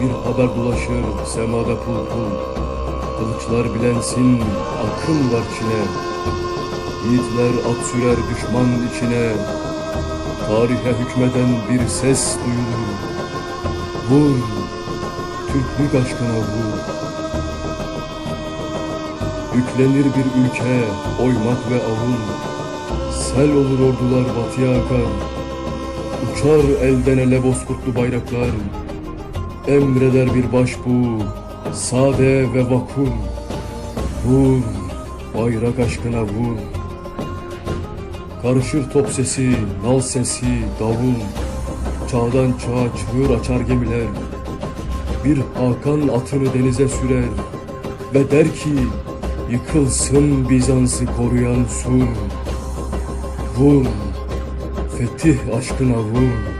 Bir haber dolaşır semada pul pul. Kılıçlar bilensin akıl var Çin'e Yiğitler at sürer düşman içine. Tarihe hükmeden bir ses duyulur. Vur, Türklük aşkına vur. Yüklenir bir ülke, oymak ve avul. Sel olur ordular batıya akar. Uçar elden ele bozkurtlu bayraklar Emreder bir başbuğ Sade ve vakur Vur Bayrak aşkına vur. Karışır top sesi, nal sesi, davul. Çağdan çağa çığır açar gemiler. Bir Hakan atını denize sürer Ve der ki Yıkılsın Bizans'ı koruyan sur. Vur Fetih aşkına vur